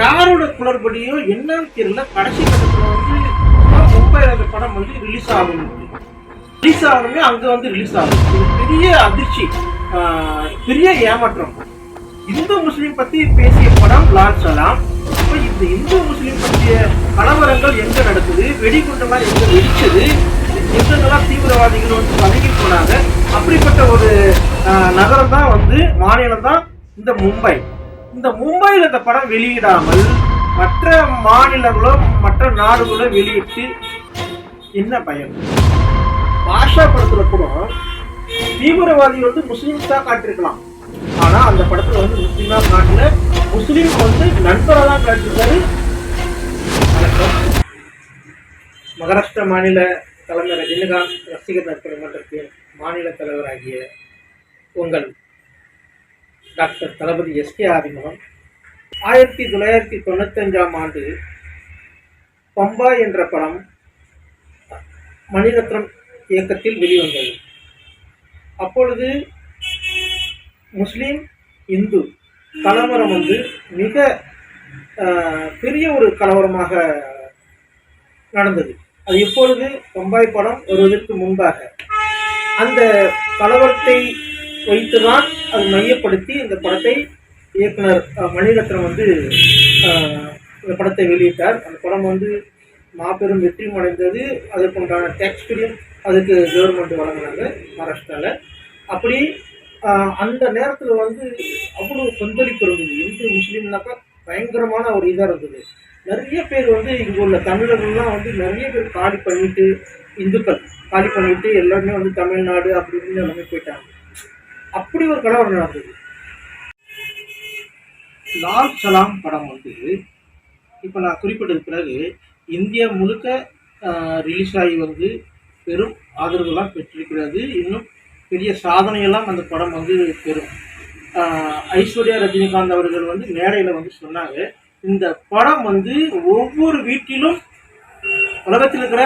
யாரோட குளறுபடியோ என்னன்னு தெரியல. கடைசி கட்டத்தில் வந்து மும்பை அந்த படம் வந்து ரிலீஸ் ஆகும் ரிலீஸ் ஆகணுமே அங்கே வந்து ரிலீஸ் ஆகும் இது பெரிய அதிர்ச்சி ஆஹ் பெரிய ஏமாற்றம். இந்து முஸ்லீம் பத்தி பேசிய படம் லான்ச் சலாம். இப்போ இந்த இந்து முஸ்லீம் பற்றிய கலவரங்கள் எங்க நடக்குது? வெடிகுண்டெல்லாம் எங்க வெடிச்சது? எங்கெல்லாம் தீவிரவாதிகள் வந்து பதுங்கி போனாங்க? அப்படிப்பட்ட ஒரு நகரம் தான் வந்து மாநிலம் தான் இந்த மும்பை. இந்த மும்பையில் இந்த படம் வெளியிடாமல் மற்ற மாநிலங்களோ மற்ற நாடுகளோ வெளியிட்டு என்ன பயன்? பாஷா படத்துல கூட தீவிரவாதி வந்து முஸ்லீம்ஸ் தான் காட்டிருக்கலாம். ஆனா அந்த படத்துல வந்து முஸ்லீமா காட்டல. முஸ்லீம் வந்து நண்பராக தான் காட்டிருக்காரு. மகாராஷ்டிரா மாநில தலைமை ரஜினிகாந்த் ரசிகர் நற்பணி மன்றத்தின் மாநில தலைவராகிய உங்கள் டாக்டர் தளபதி எஸ்கே ஆதிமகம் ஆயிரத்தி தொள்ளாயிரத்தி தொண்ணூத்தஞ்சாம் ஆண்டு பம்பா என்ற படம் மணிரத்னம் இயக்கத்தில் வெளிவந்தது. அப்பொழுது முஸ்லீம் இந்து கலவரம் வந்து மிக பெரிய ஒரு கலவரமாக நடந்தது. அது இப்பொழுது பம்பாய் படம் வருவதற்கு முன்பாக. அந்த கலவரத்தை வைத்துதான் அது மையப்படுத்தி இந்த படத்தை இயக்குனர் மணிரத்னம் வந்து இந்த படத்தை வெளியிட்டார். அந்த படம் வந்து மாபெரும் வெற்றியும் அடைந்தது அதற்குண்டான டேக்ஸ் ஃபிலிம் அதுக்கு கவர்மெண்ட் வழங்கினாங்க மகாராஷ்டிராவில் அப்படி அந்த நேரத்தில் வந்து அவ்வளோ கொந்தளிப்பு இருந்தது. இந்து முஸ்லீம்னாக்கா பயங்கரமான ஒரு இதாக இருந்தது. நிறைய பேர் வந்து இங்கே உள்ள தமிழர்கள்லாம் வந்து நிறைய பேர் காலி பண்ணிட்டு இந்துக்கள் காலி பண்ணிட்டு எல்லாருமே வந்து தமிழ்நாடு அப்படி இப்படின்னு எல்லாமே போயிட்டாங்க. அப்படி ஒரு கலவரம் நடந்தது. லால் சலாம் படம் வந்து இப்போ நான் குறிப்பிட்டது பிறகு இந்தியா முழுக்க ரிலீஸ் ஆகி வந்து பெரும் ஆதரவுலாம் பெற்றிருக்கிறது. இன்னும் பெரிய சாதனையெல்லாம் அந்த படம் வந்து பெறும். ஐஸ்வர்யா ரஜினிகாந்த் அவர்கள் வந்து மேடையில் வந்து சொன்னாங்க இந்த படம் வந்து ஒவ்வொரு வீட்டிலும் உலகத்தில் இருக்கிற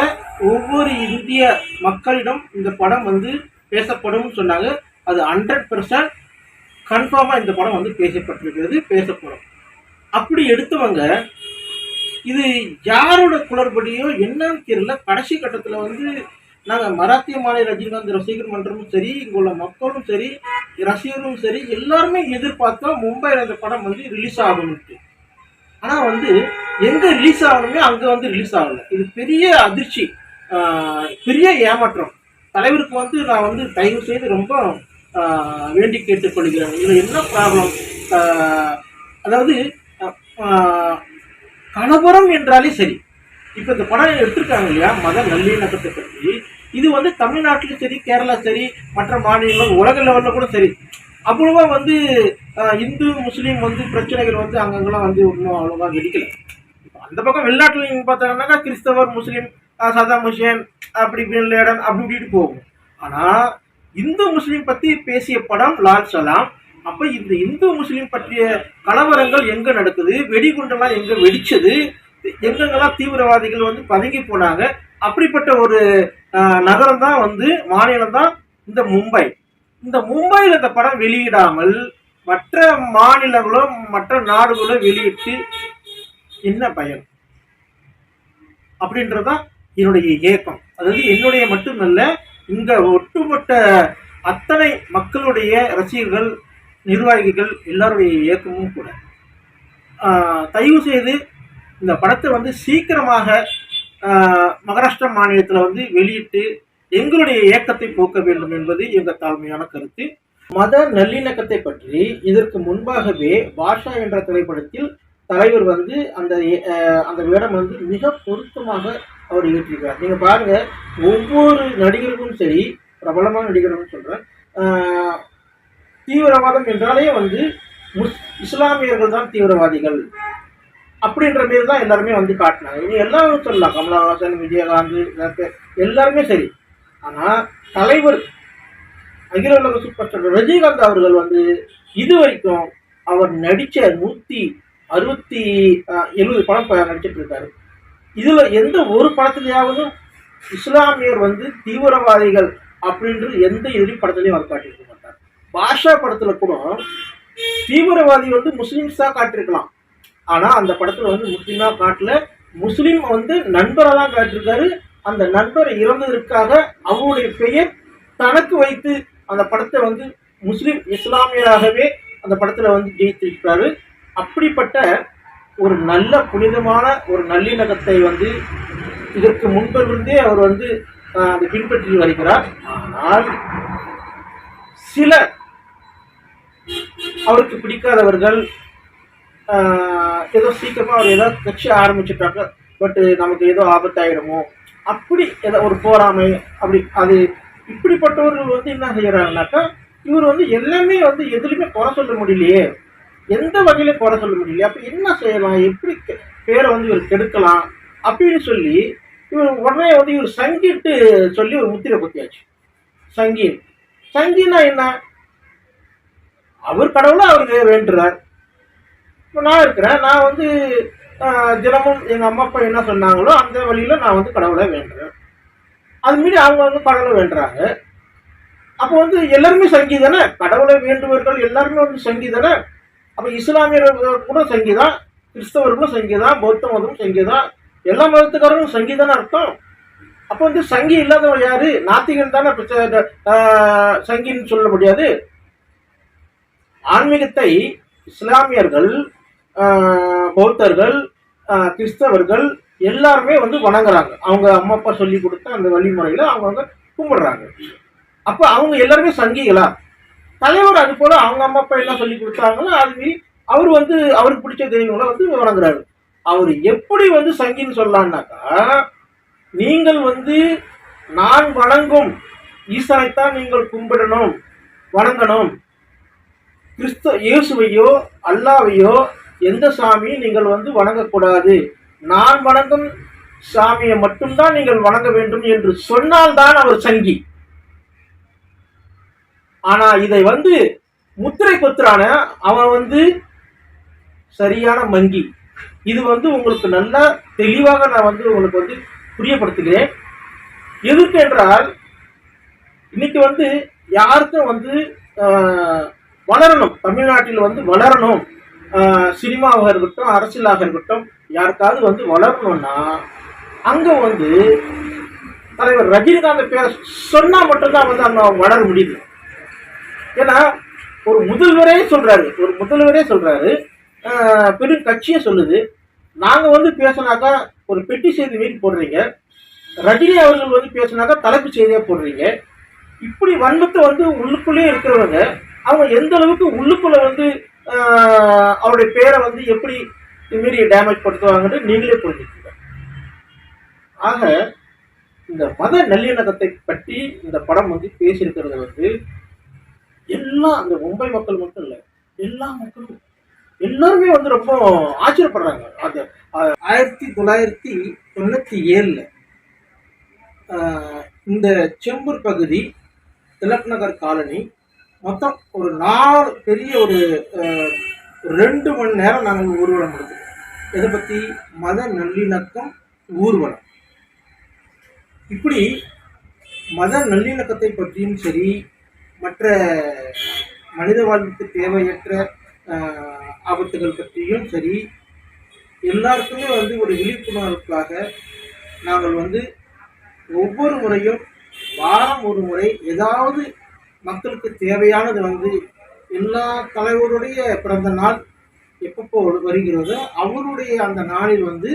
ஒவ்வொரு இந்திய மக்களிடம் இந்த படம் வந்து பேசப்படும் சொன்னாங்க. அது ஹண்ட்ரட் பர்சன்ட் கன்ஃபார்மாக இந்த படம் வந்து பேசப்பட்டிருக்கிறது பேசப்படும். அப்படி எடுத்தவங்க இது யாரோட குளறுபடியோ என்னன்னு தெரியல. கடைசி கட்டத்தில் வந்து நாங்கள் மராத்திய மாநில ரஜினிகாந்த் ரசிகர் மன்றமும் சரி இங்கே உள்ள மக்களும் சரி ரசிகரும் சரி எல்லாருமே எதிர்பார்த்தோம் மும்பையில் அந்த படம் வந்து ரிலீஸ் ஆகணும்ட்டு ஆனால் வந்து எங்கே ரிலீஸ் ஆகணுமே அங்கே வந்து ரிலீஸ் ஆகலை. இது பெரிய அதிர்ச்சி பெரிய ஏமாற்றம். தலைவருக்கு வந்து நான் வந்து தயவு செய்து ரொம்ப வேண்டி கேட்டுக்கொள்கிறேன் இதில் என்ன ப்ராப்ளம்? அதாவது கணபுரம் என்றாலே சரி. இப்போ இந்த படம் எடுத்திருக்காங்க இல்லையா? மத நல்லிணக்கத்தை பற்றி. இது வந்து தமிழ்நாட்டிலும் சரி கேரளா சரி மற்ற மாநிலங்களும் உலக லெவலில் கூட சரி. அவ்வளோவா வந்து இந்து முஸ்லீம் வந்து பிரச்சனைகள் வந்து அங்கங்கெல்லாம் வந்து இன்னும் அவ்வளோவா வெடிக்கல. அந்த பக்கம் வெளிநாட்டில் நீங்கள் பார்த்தாங்கன்னாக்கா கிறிஸ்தவர் முஸ்லீம் சதா சதாம் ஹுசேன் அப்படி பின் லேடன் அப்படி இப்படிட்டு போகும். ஆனால் இந்து முஸ்லீம் பற்றி பேசிய படம் லால் சலாம். அப்போ இந்த இந்து முஸ்லீம் பற்றிய கலவரங்கள் எங்கே நடக்குது? வெடிகுண்டெல்லாம் எங்கே வெடிச்சது? எங்கெங்கெல்லாம் தீவிரவாதிகள் வந்து பதுங்கி போனாங்க? அப்படிப்பட்ட ஒரு நகரம் தான் வந்து மாநிலம் தான் இந்த மும்பை. இந்த மும்பையில் இந்த படம் வெளியிடாமல் மற்ற மாநிலங்களோ மற்ற நாடுகளோ வெளியிட்டு என்ன பயன்? அப்படின்றதான் என்னுடைய ஏக்கம் அதாவது என்னுடைய மட்டுமல்ல இந்த ஒட்டுமொத்த அத்தனை மக்களுடைய ரசிகர்கள் நிர்வாகிகள் எல்லாருடைய இயக்கமும் கூட. தயவு செய்து இந்த படத்தை வந்து சீக்கிரமாக மகாராஷ்டிரா மாநிலத்தில் வந்து வெளியிட்டு எங்களுடைய இயக்கத்தை போக்க வேண்டும் என்பது எங்கள் தாழ்மையான கருத்து. மத நல்லிணக்கத்தை பற்றி இதற்கு முன்பாகவே பாஷா என்ற திரைப்படத்தில் தலைவர் வந்து அந்த அந்த வேடம் வந்து மிக பொருத்தமாக அவர் இயற்றிருக்கார் நீங்கள் பாருங்கள் ஒவ்வொரு நடிகருக்கும் சரி பிரபலமான நடிகர்களும் சொல்கிறேன் தீவிரவாதம் என்றாலே வந்து முஸ் இஸ்லாமியர்கள் தான் தீவிரவாதிகள் அப்படின்ற மாரி தான் எல்லாருமே வந்து காட்டினாங்க. இனி எல்லாரும் சொல்லலாம். கமலஹாசன் விஜயகாந்த் எல்லாருமே- எல்லாருமே சரி. ஆனால் தலைவர் அகில உலக சூப்பர் ஸ்டார் ரஜினிகாந்த் அவர்கள் வந்து இது வரைக்கும் அவர் நடித்த நூற்றி அறுபத்தி எழுபது படம் நடிச்சிட்டு இருக்காரு. இதில் எந்த ஒரு படத்துலையாவது இஸ்லாமியர் வந்து தீவிரவாதிகள் அப்படின்ற எந்த எதிரி படத்துலையும் அவர் காட்டியிருக்க மாட்டார் பாஷா படத்தில் கூட தீவிரவாதி வந்து முஸ்லீம்ஸாக காட்டியிருக்கலாம். ஆனா அந்த படத்துல வந்து முஸ்லீமாக காட்டல. முஸ்லீம் வந்து நண்பரை தான் காட்டியிருக்காரு. அந்த நண்பர் இறந்ததற்காக அவருடைய பெயர் தனக்கு வைத்து அந்த படத்தை வந்து முஸ்லீம் இஸ்லாமியராகவே அந்த படத்துல வந்து ஜெயித்திருக்கிறாரு. அப்படிப்பட்ட ஒரு நல்ல புனிதமான ஒரு நல்லிணக்கத்தை வந்து இதற்கு முன்பிருந்தே அவர் வந்து அதை பின்பற்றி வருகிறார். ஆனால் சில அவருக்கு பிடிக்காதவர்கள் ஏதோ சீக்கிரமாக அவர் ஏதோ கட்சி ஆரம்பிச்சுட்டாங்க. பட் நமக்கு ஏதோ ஆபத்தாயிடுமோ? அப்படி ஏதோ ஒரு போராமை அப்படி அது இப்படிப்பட்டவர்கள் வந்து என்ன செய்கிறாங்கனாக்கா இவர் வந்து எல்லாமே வந்து எதுலையுமே குறை சொல்ல முடியலையே. எந்த வகையிலும் குறை சொல்ல முடியல அப்ப என்ன செய்யலாம்? எப்படி பேரை வந்து இவர் கெடுக்கலாம்? அப்படின்னு சொல்லி இவர் உடனே வந்து இவர் சங்கிட்டு சொல்லி ஒரு முத்திரை குத்தியாச்சு. சங்கி சங்கினா என்ன? அவர் கடவுளை அவருக்கு வேண்டுறார். இப்போ நான் இருக்கிறேன். நான் வந்து தினமும் எங்கள் அம்மா அப்பா என்ன சொன்னாங்களோ அந்த வழியில் நான் வந்து கடவுளை வேண்டுறேன். அது மீறி அவங்க வந்து கடவுளை வேண்டுறாங்க. அப்போ வந்து எல்லாருமே சங்கி தானே? கடவுளை வேண்டுவர்கள் எல்லாருமே வந்து சங்கி தானே? அப்போ இஸ்லாமியர்கள் கூட சங்கிதான் கிறிஸ்தவர்களும் சங்கிதான் பௌத்த மதமும் சங்கி தான் எல்லா மதத்துக்காரரும் சங்கி அர்த்தம். அப்போ வந்து சங்கி இல்லாதவன் யாரு? நாத்திகன் தானே சங்கின்னு சொல்ல முடியாது. ஆன்மீகத்தை இஸ்லாமியர்கள் பௌத்தர்கள் கிறிஸ்தவர்கள் எல்லாருமே வந்து வணங்குறாங்க. அவங்க அம்மா அப்பா சொல்லி கொடுத்த அந்த வழிமுறையில அவங்க வந்து கும்பிடுறாங்க. அப்ப அவங்க எல்லாருமே சங்கிகளா? தலைவர் அது போல அவங்க அம்மா அப்பா என்ன சொல்லி கொடுத்தாங்களோ? அது அவர் வந்து அவருக்கு பிடிச்ச தெய்வங்களை வந்து வணங்குறாரு அவர் எப்படி வந்து சங்கின்னு சொல்லலான்னாக்கா நீங்கள் வந்து நான் வணங்கும் ஈசனைத்தான் நீங்கள் கும்பிடணும் வணங்கணும். கிறிஸ்த இயேசுவையோ அல்லாவையோ எந்த சாமியும் நீங்கள் வந்து வணங்கக்கூடாது. நான் வணங்கும் சாமியை மட்டும்தான் நீங்கள் வணங்க வேண்டும் என்று சொன்னால்தான் அவர் சங்கி. ஆனா இதை வந்து முத்திரை குத்துறான அவன் வந்து சரியான மங்கி. இது வந்து உங்களுக்கு நல்லா தெளிவாக நான் வந்து உங்களுக்கு வந்து புரியப்படுத்துகிறேன். எதுக்கு என்றால் இன்னைக்கு வந்து யாருக்கும் வந்து வளரணும். தமிழ்நாட்டில் வந்து வளரணும். சினிமாவாக இருக்கட்டும் அரசியலாக இருக்கட்டும் யாருக்காவது வந்து வளரணும்னா அங்க வந்து தலைவர் ரஜினிகாந்த் பேரை சொன்னா மட்டும்தான் வந்து அங்க வளர முடியுது. ஏன்னா ஒரு முதல்வரே சொல்றாரு. ஒரு முதல்வரே சொல்றாரு. பெரும் கட்சியே சொல்லுது. நாங்க வந்து பேசினாக்கா ஒரு பெட்டி செய்தி மீறி போடுறீங்க. ரஜினி அவர்கள் வந்து பேசினாக்கா தலைப்பு செய்தியா போடுறீங்க. இப்படி வன்மத்தை வந்து உள்ளுக்குள்ளே இருக்கிறவங்க அவங்க எந்த அளவுக்கு உள்ளுக்குள்ள வந்து அவருடைய பேரை வந்து எப்படி மீறி டேமேஜ் படுத்துவாங்கன்னு நீங்களே புரிஞ்சுக்கீங்க. ஆக இந்த மத நல்லிணக்கத்தை பற்றி இந்த படம் வந்து பேசியிருக்கிறது வந்து எல்லா அந்த மும்பை மக்கள் மட்டும் இல்லை எல்லா மக்களும் எல்லாருமே வந்து ரொம்ப ஆச்சரியப்படுறாங்க. அந்த ஆயிரத்தி தொள்ளாயிரத்தி தொண்ணூற்றி ஏழில் இந்த செம்பூர் பகுதி திலக் நகர் காலனி மொத்தம் ஒரு நாலு பெரிய ஒரு ரெண்டு மணி நேரம் நாங்கள் ஊர்வலம் நடத்துவோம் இதை பற்றி மத நல்லிணக்கம் ஊர்வலம். இப்படி மத நல்லிணக்கத்தை பற்றியும் சரி மற்ற மனித வாழ்வுக்கு தேவையற்ற ஆபத்துகள் பற்றியும் சரி எல்லாருக்குமே வந்து ஒரு விழிப்புணர்வுக்காக நாங்கள் வந்து ஒவ்வொரு முறையும் வாரம் ஒரு முறை ஏதாவது மக்களுக்கு தேவையானது வந்து எல்லா தலைவருடைய பிறந்த நாள் எப்பப்போ வருகிறதோ அவருடைய அந்த நாளில் வந்து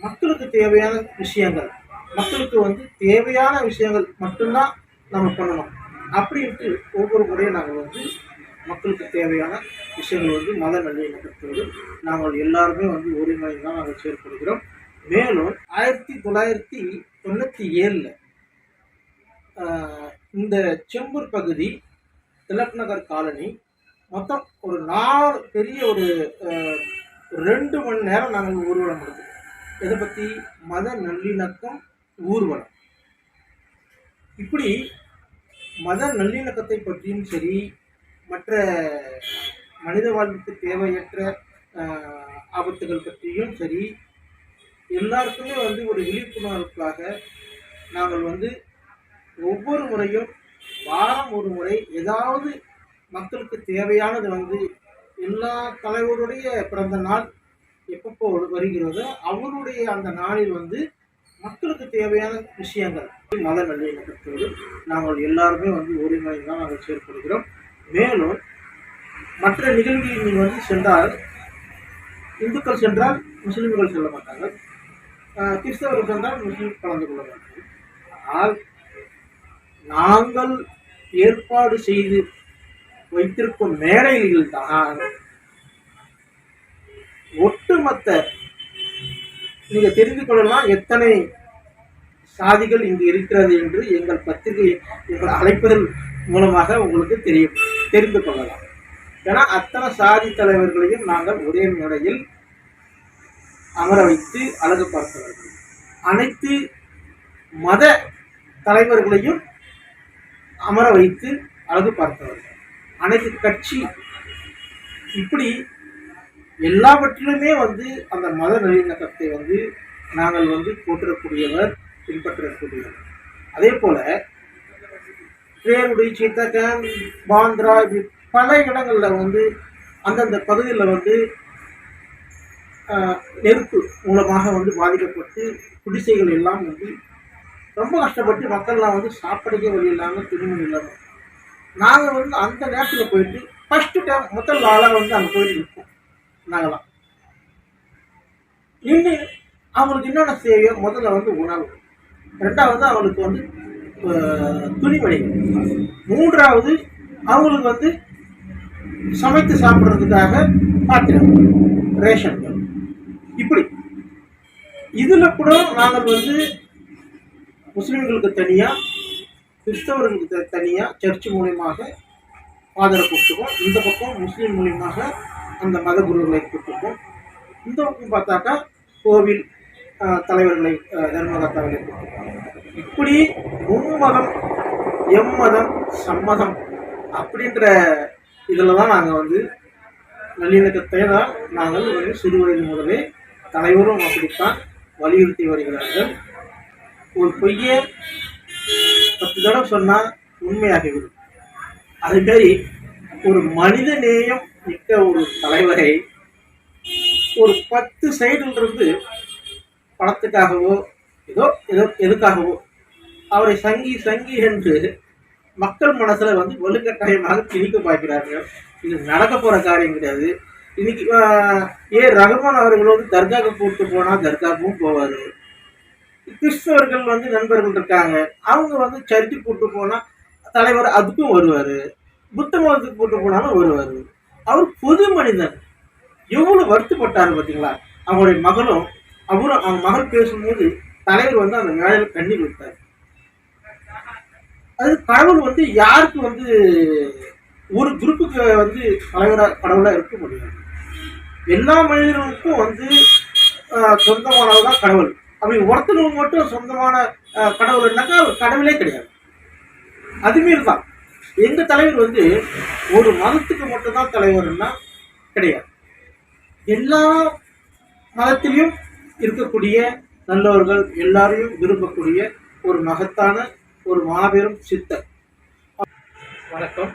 மக்களுக்கு தேவையான விஷயங்கள் மக்களுக்கு வந்து தேவையான விஷயங்கள் மட்டும்தான் நம்ம பண்ணணும். அப்படின்ட்டு ஒவ்வொரு முறையும் நாங்கள் வந்து மக்களுக்கு தேவையான விஷயங்கள் வந்து மத நல்லிணக்கத்தோடு நாங்கள் எல்லாருமே வந்து ஒருங்கிணைந்து தான் நாங்கள் செயல்படுகிறோம். மேலும் ஆயிரத்தி தொள்ளாயிரத்தி தொண்ணூற்றி ஏழில் இந்த செம்பூர் பகுதி திலக் நகர் காலனி மொத்தம் ஒரு நாலு பெரிய ஒரு ரெண்டு மணி நேரம் நாங்கள் ஊர்வலம் நடத்துவோம் இதை பற்றி மத நல்லிணக்கம் ஊர்வலம். இப்படி மத நல்லிணக்கத்தை பற்றியும் சரி மற்ற மனித வாழ்வுக்கு தேவையற்ற ஆபத்துகள் பற்றியும் சரி எல்லாருக்குமே வந்து ஒரு விழிப்புணர்வுக்காக நாங்கள் வந்து ஒவ்வொரு முறையும் வாரம் ஒரு முறை ஏதாவது மக்களுக்கு தேவையானது வந்து எல்லா தலைவருடைய பிறந்த நாள் எப்பப்போ வருகிறதோ அவருடைய அந்த நாளில் வந்து மக்களுக்கு தேவையான விஷயங்கள். மத நல்லிணக்கத்தோடு நாங்கள் எல்லாருமே வந்து ஒருங்கிணைந்து தான் நாங்கள் செயற்படுகிறோம். மேலும் மற்ற நிகழ்வுகளில் நீங்கள் வந்து சென்றால் இந்துக்கள் சென்றால் முஸ்லீம்கள் செல்ல மாட்டார்கள். கிறிஸ்தவர்கள் சென்றால் முஸ்லீம் கலந்து கொள்ள மாட்டார்கள். ஆனால் நாங்கள் ஏற்பாடு செய்து வைத்திருக்கும் மேடைகளில் தான் ஒட்டுமொத்த நீங்க தெரிந்து கொள்ளலாம் எத்தனை சாதிகள் இங்கு இருக்கிறது என்று எங்கள் பத்திரிகை எங்கள் அழைப்பதன் மூலமாக உங்களுக்கு தெரியும். தெரிந்து கொள்ளலாம். ஏன்னா அத்தனை சாதி தலைவர்களையும் நாங்கள் ஒரே மேடையில் அமர வைத்து அழகு பார்த்தவர்கள் அனைத்து மத தலைவர்களையும் அமர வைத்து அழகு பார்த்தவர்கள் அனைத்து கட்சி இப்படி எல்லாவற்றிலுமே வந்து அந்த மத நல்லிணக்கத்தை வந்து நாங்கள் வந்து போற்றக்கூடியவர் பின்பற்றக்கூடியவர். அதே போல பேருடைய சித்தகன் பாந்திரா இப்படி பல இடங்களில் வந்து அந்தந்த பகுதியில் வந்து நெருப்பு மூலமாக வந்து பாதிக்கப்பட்டு குடிசைகள் எல்லாம் வந்து ரொம்ப கஷ்டப்பட்டு மக்கள்லாம் வந்து சாப்பிடக்கே வழி இல்லாமல் துணிமணி இல்லாமல் நாங்கள் வந்து அந்த நேரத்தில் போயிட்டு ஃபஸ்ட்டு டைம் முதல் நாளாக வந்து அங்கே போயிட்டு இருப்போம் நாங்களாம் நின்று அவங்களுக்கு என்னென்ன தேவையோ முதல்ல வந்து உணவு. ரெண்டாவது அவங்களுக்கு வந்து அஹ், துணிமணிகள். மூன்றாவது அவங்களுக்கு வந்து சமைத்து சாப்பிட்றதுக்காக பாத்திரம் ரேஷன்கள் இப்படி. இதில் கூட நாங்கள் வந்து முஸ்லீம்களுக்கு தனியாக கிறிஸ்தவர்களுக்கு த- சர்ச் மூலியமாக ஆதரவு கொடுத்துருக்கோம். இந்த பக்கம் முஸ்லீம் மூலியமாக அந்த மத குருக்களை கொடுத்துருக்கோம் இந்த பக்கம் பார்த்தாக்கா கோவில் தலைவர்களை தர்மதா தலைவர்களை கொடுத்துருக்கோம் இப்படி மும்மதம் எம்மதம் சம்மதம் அப்படின்ற இதில் தான் நாங்கள் வந்து நல்லிணக்கத்தை தான் நாங்கள் வந்து சிறு வயது முதலே தலைவரும் அப்படித்தான் வலியுறுத்தி வருகிறார்கள். ஒரு பொய்யை பத்து தடவை சொன்னால் உண்மையாகிவிடும். அது ஒரு மனித நேயம் மிக்க ஒரு தலைவரை ஒரு பத்து சைடில் இருந்து பணத்துக்காகவோ ஏதோ ஏதோ எதுக்காகவோ அவரை சங்கி சங்கி என்று மக்கள் மனசுல வந்து வலுக்கட்டாயமாக திணிக்க பார்க்கிறார்கள் இது நடக்க போற காரியம் கிடையாது. இன்னைக்கு ஏ. ரகுமான் அவர்கள் வந்து தர்காவுக்கு கூப்பிட்டு போனா தர்காவுக்கும் போவாரு. கிறிஸ்தவர்கள் வந்து நண்பர்கள் இருக்காங்க. அவங்க வந்து சர்ச்சு கூப்பிட்டு போனா தலைவர் அதுக்கும் வருவாரு. புத்த மதத்துக்கு கூட்டு போனாலும் வருவார். அவர் பொது மனிதன் எவ்வளவு வருத்தப்பட்டாரு பார்த்தீங்களா அவங்களுடைய மகளும் அவரும் அவங்க மகள் பேசும்போது தலைவர் வந்து அந்த மேடையில் கண்ணீர் விட்டார். அது கடவுள் வந்து யாருக்கு வந்து ஒரு குரூப்புக்கு வந்து தலைவராக கடவுளாக இருக்க முடியாது. எல்லா மனிதர்களுக்கும் வந்து சொந்தமானவர் தான் கடவுள். அப்படி ஒருத்தருக்கு மட்டும் சொந்தமான கடவுள்னாக்கா அவர் கடவுளே கிடையாது. அதுமாரி தான் எங்க தலைவர் வந்து ஒரு மதத்துக்கு மட்டும்தான் தலைவர்னா கிடையாது. எல்லா மதத்திலையும் இருக்கக்கூடிய நல்லவர்கள் எல்லாரையும் விரும்பக்கூடிய ஒரு மகத்தான ஒரு மாபெரும் சித்தர். வணக்கம்.